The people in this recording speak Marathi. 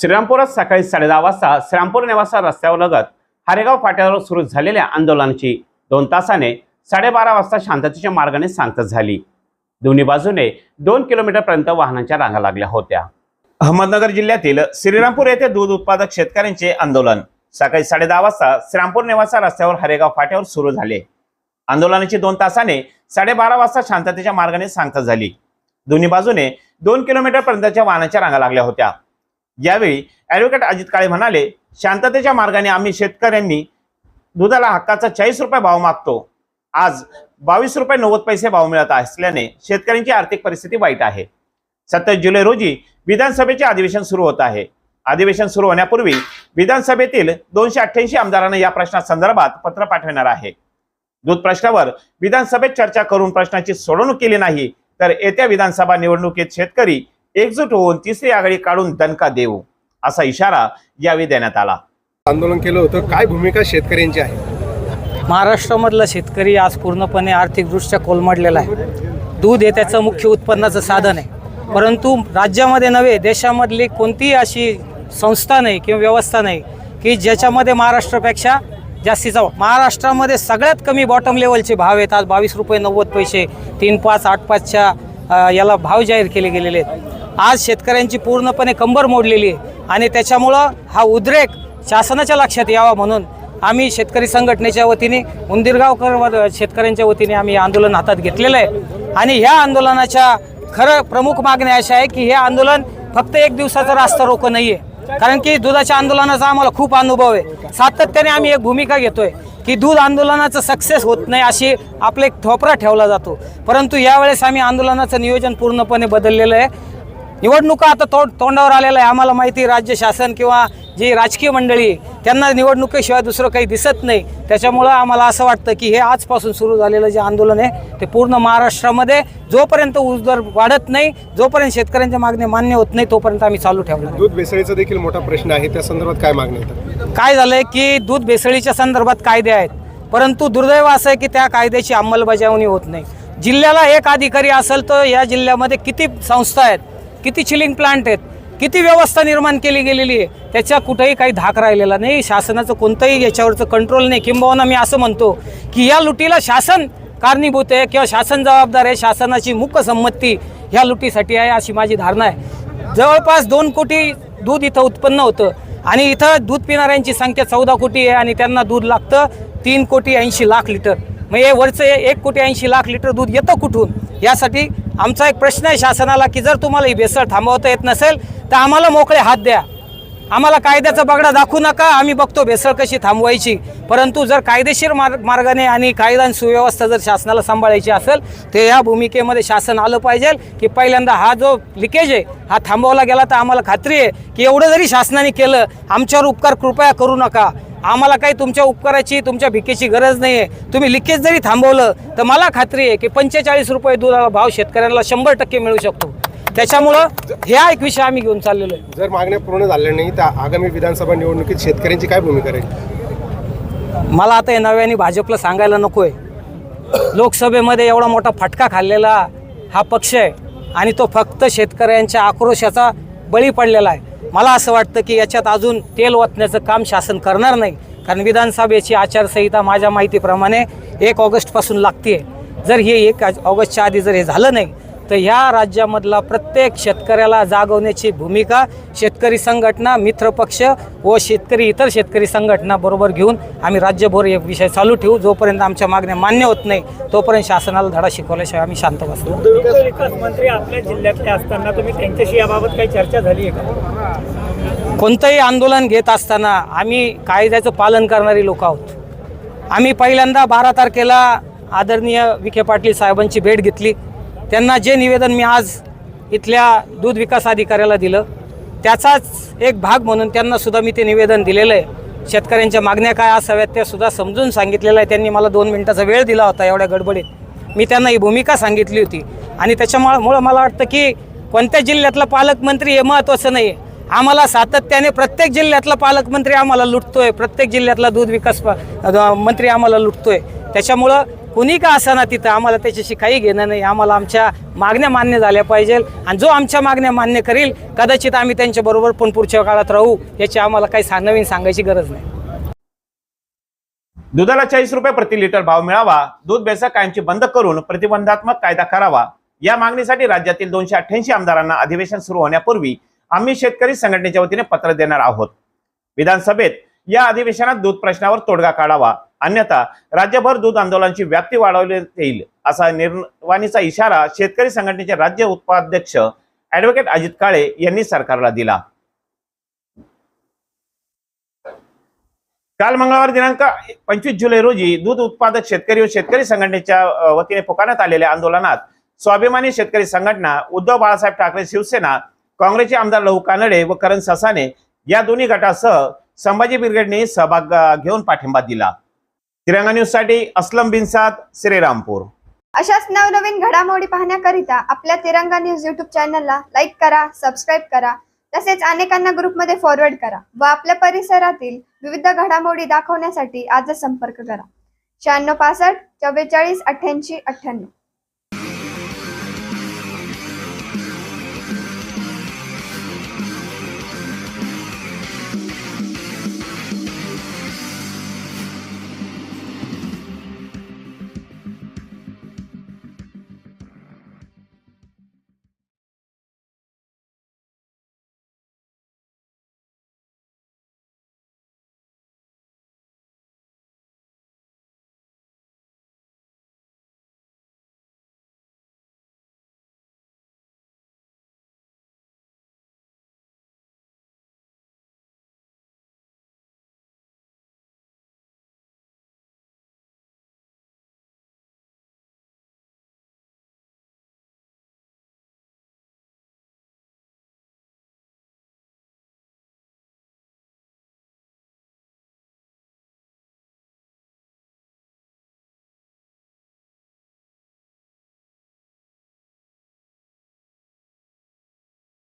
श्रीरामपुरात सकाळी साडेदहा वाजता श्रीरामपूर नेवासा रस्त्यावर लगत हारेगाव फाट्यावर सुरू झालेल्या आंदोलनाची दोन तासाने साडेबारा वाजता शांततेच्या मार्गाने सांगत झाली. दोन्ही बाजूने दोन किलोमीटरपर्यंत वाहनांच्या रांगा लागल्या होत्या. अहमदनगर जिल्ह्यातील श्रीरामपूर येथे दूध उत्पादक शेतकऱ्यांचे आंदोलन. सकाळी साडेदहा वाजता श्रीरामपूर नेवासा रस्त्यावर हरेगाव फाट्यावर सुरू झाले. आंदोलनाची दोन तासाने साडेबारा वाजता शांततेच्या मार्गाने सांगता झाली. दोन्ही बाजूने दोन किलोमीटर पर्यंतच्या वाहनाच्या रांगा लागल्या होत्या. यावेळी ॲडव्होकेट अजित काळे म्हणाले शांततेच्या मार्गाने आम्ही शेतकऱ्यांनी दुधाला हक्काचा चाळीस रुपये भाव मागतो. आज बावीस रुपये नव्वद पैसे भाव मिळत असल्याने शेतकऱ्यांची आर्थिक परिस्थिती वाईट आहे. सत्तावीस जुलै रोजी विधानसभेचे अधिवेशन सुरू होत आहे. अधिवेशन सुरू होण्यापूर्वी विधानसभेतील दोनशे अठ्ठ्याऐंशी आमदारांना या प्रश्नासंदर्भात पत्र पाठवणार आहे. दूध प्रश्नावर विधानसभेत चर्चा करून प्रश्नाची सोडवणूक केली नाही तर येत्या विधानसभा निवडणुकीत शेतकरी एकजूट होऊन तिसरी आघाडी काढून दणका देऊ असा इशारा यावेळी देण्यात आला. आंदोलन केलं होतं. काय भूमिका शेतकऱ्यांची आहे? महाराष्ट्रामधला शेतकरी आज पूर्णपणे आर्थिकदृष्ट्या कोलमडलेला आहे. दूध हे त्याचं मुख्य उत्पन्नाचं साधन आहे. परंतु राज्यामध्ये नव्हे देशामधली कोणतीही अशी संस्था नाही किंवा व्यवस्था नाही की ज्याच्यामध्ये महाराष्ट्रापेक्षा जास्तीचा महाराष्ट्रामध्ये सगळ्यात कमी बॉटम लेवलचे भाव आहेत. आज बावीस रुपये नव्वद पैसे तीन पाच आठ पाचच्या याला भाव जाहीर केले गेलेले आहेत. आज शेतकऱ्यांची पूर्णपणे कंबर मोडलेली आहे. आणि त्याच्यामुळं हा उद्रेक शासनाच्या लक्षात यावा म्हणून आम्ही शेतकरी संघटनेच्या वतीने उंदीरगावकर व शेतकऱ्यांच्या वतीने आम्ही आंदोलन हातात घेतलेलं आहे. आणि ह्या आंदोलनाच्या खरं प्रमुख मागण्या अशा आहे की हे आंदोलन फक्त एक दिवसाचं रास्ता रोखं नाही आहे कारण की दुधाच्या आंदोलनाचा आम्हाला खूप अनुभव आहे. सातत्याने आम्ही एक भूमिका घेतोय की दूध आंदोलनाचं सक्सेस होत नाही अशी आपला एक ठोपरा ठेवला जातो. परंतु यावेळेस आम्ही आंदोलनाचं नियोजन पूर्णपणे बदललेलं आहे. निवडणुका आता तोंड तोंडावर आलेलं आहे. आम्हाला माहिती राज्य शासन किंवा जी राजकीय मंडळी आहे, त्यांना निवडणुकीशिवाय दुसरं काही दिसत नाही. त्याच्यामुळं आम्हाला असं वाटतं की हे आजपासून सुरू झालेलं जे आंदोलन आहे ते पूर्ण महाराष्ट्रामध्ये जोपर्यंत ऊस दर वाढत नाही जोपर्यंत शेतकऱ्यांच्या मागण्या मान्य होत नाही तोपर्यंत आम्ही चालू ठेवणार. दूध भेसळीचा देखील मोठा प्रश्न आहे. त्या संदर्भात काय मागणी काय झालंय की दूध भेसळीच्या संदर्भात कायदे आहेत. परंतु दुर्दैव असं आहे की त्या कायद्याची अंमलबजावणी होत नाही. जिल्ह्याला एक अधिकारी असेल तर या जिल्ह्यामध्ये किती संस्था आहेत? किती चिलिंग प्लांट आहेत किती व्यवस्था निर्माण केली गेलेली आहे त्याच्या कुठेही काही धाक राहिलेला नाही. शासनाचं कोणतंही याच्यावरचं कंट्रोल नाही. किंबहुना मी असं म्हणतो की या लुटीला शासन कारणीभूत आहे किंवा शासन जबाबदार आहे शासनाची मुख्य संमती ह्या लुटीसाठी आहे अशी माझी धारणा आहे. जवळपास दोन कोटी दूध इथं उत्पन्न होतं आणि इथं दूध पिणाऱ्यांची संख्या चौदा कोटी आहे आणि त्यांना दूध लागतं तीन कोटी ऐंशी लाख लिटर. मग हे वरचं एक कोटी ऐंशी लाख लिटर दूध येतं कुठून? यासाठी आमचा एक प्रश्न आहे शासनाला की जर तुम्हाला ही भेसळ थांबवता येत नसेल तर आम्हाला मोकळे हात द्या. आम्हाला कायद्याचा बगडा दाखवू नका आम्ही बघतो भेसळ कशी थांबवायची. परंतु जर कायदेशीर मार्ग मार्गाने आणि कायदा आणि सुव्यवस्था जर शासनाला सांभाळायची असेल तर या भूमिकेमध्ये शासन आलं पाहिजे की पहिल्यांदा हा जो लिकेज आहे हा थांबवला गेला तर आम्हाला खात्री आहे की एवढं जरी शासनाने केलं आमच्यावर उपकार कृपया करू नका. आम्हाला काही तुमच्या उपकाराची तुमच्या भिकेची गरज नाही आहे तुम्ही लिकेज जरी थांबवलं तर मला खात्री आहे की पंचेचाळीस रुपये दुधाला भाव शेतकऱ्यांना शंभर टक्के मिळू शकतो. त्याच्यामुळं ह्या एक विषय आम्ही घेऊन चाललेलो आहे. जर मागण्या पूर्ण झाल्या नाही तर आगामी विधानसभा निवडणुकीत शेतकऱ्यांची काय भूमिका राहील? मला आता हे नव्याने भाजपला सांगायला नको आहे लोकसभेमध्ये एवढा मोठा फटका खाल्लेला हा पक्ष आहे आणि तो फक्त शेतकऱ्यांच्या आक्रोशाचा बळी पडलेला आहे. मला असं वाटतं की याच्यात अजून तेल ओतण्याचं काम शासन करणार नाही. कारण विधानसभेची आचारसंहिता माझ्या माहितीप्रमाणे एक ऑगस्टपासून लागते जर हे एक ऑगस्टच्या आधी जर हे झालं नाही तर ह्या राज्यामधला प्रत्येक शेतकऱ्याला जागवण्याची भूमिका शेतकरी संघटना मित्रपक्ष व शेतकरी इतर शेतकरी संघटना बरोबर घेऊन आम्ही राज्यभर हे विषय चालू ठेवू. जोपर्यंत आमच्या मागण्या मान्य होत नाही तोपर्यंत शासनाला धडा शिकवल्याशिवाय आम्ही शांत बसतो विकास मंत्री आपल्या जिल्ह्यातले असताना तुम्ही त्यांच्याशी याबाबत काही चर्चा झाली आहे का? कोणतंही आंदोलन घेत असताना आम्ही कायद्याचं पालन करणारी लोक आहोत. आम्ही पहिल्यांदा बारा तारखेला आदरणीय विखे पाटील साहेबांची भेट घेतली. त्यांना जे निवेदन मी आज इथल्या दूध विकास अधिकाऱ्याला दिलं त्याचाच एक भाग म्हणून त्यांनासुद्धा मी ते निवेदन दिलेलं आहे. शेतकऱ्यांच्या मागण्या काय असाव्यात त्या सुद्धा समजून सांगितलेलं आहे. त्यांनी मला दोन मिनटाचा वेळ दिला होता एवढ्या गडबडीत. मी त्यांना ही भूमिका सांगितली होती. आणि त्याच्यामुळं मुळं मला वाटतं की कोणत्या जिल्ह्यातला पालकमंत्री हे महत्त्वाचं नाही आहे आम्हाला सातत्याने प्रत्येक जिल्ह्यातला पालकमंत्री आम्हाला लुटतोय प्रत्येक जिल्ह्यातला दूध विकास मंत्री आम्हाला लुटतोय. त्याच्यामुळं कुणी का असाना तिथं आम्हाला त्याच्याशी काही घेणं नाही. आम्हाला आमच्या मागण्या मान्य झाल्या पाहिजे. आणि जो आमच्या मागण्या मान्य करील कदाचित आम्ही त्यांच्याबरोबर पण पुढच्या काळात राहू याची आम्हाला काही नवीन सांगायची गरज नाही. दुधाला चाळीस रुपये प्रति लिटर भाव मिळावा. दूध बेसा कायमची बंद करून प्रतिबंधात्मक कायदा करावा. या मागणीसाठी राज्यातील दोनशे अठ्ठ्याऐंशी आमदारांना अधिवेशन सुरू होण्यापूर्वी आम्ही शेतकरी संघटनेच्या वतीने पत्र देणार आहोत. विधानसभेत या अधिवेशनात दूध प्रश्नावर तोडगा काढावा. अन्यथा राज्यभर दूध आंदोलनाची व्याप्ती वाढवली येईल असा निर्वाणीचा इशारा शेतकरी संघटनेचे राज्य उपाध्यक्ष ऍडव्होकेट अजित काळे यांनी सरकारला दिला. काल मंगळवार दिनांक पंचवीस जुलै रोजी दूध उत्पादक शेतकरी व शेतकरी संघटनेच्या वतीने पुकारण्यात आलेल्या आंदोलनात स्वाभिमानी शेतकरी संघटना उद्धव बाळासाहेब ठाकरे शिवसेना काँग्रेसचे आमदार लहू कानडे व करण ससाने या दोन्ही गटासह संभाजी ब्रिगेडने सहभाग घेऊन पाठिंबा दिला. तिरंगा न्यूजसाठी असलम बिनसाद श्रीरामपूर. अशाच नवनवीन घडामोडी पाहण्याकरिता आपल्या तिरंगा न्यूज युट्यूब चॅनलला लाईक करा सबस्क्राईब करा तसेच अनेकांना ग्रुपमध्ये फॉरवर्ड करा व आपल्या परिसरातील विविध घडामोडी दाखवण्यासाठी आजच संपर्क करा. शहाण्णव पासष्ट चव्वेचाळीस अठ्ठ्याऐंशी अठ्ठ्याण्णव.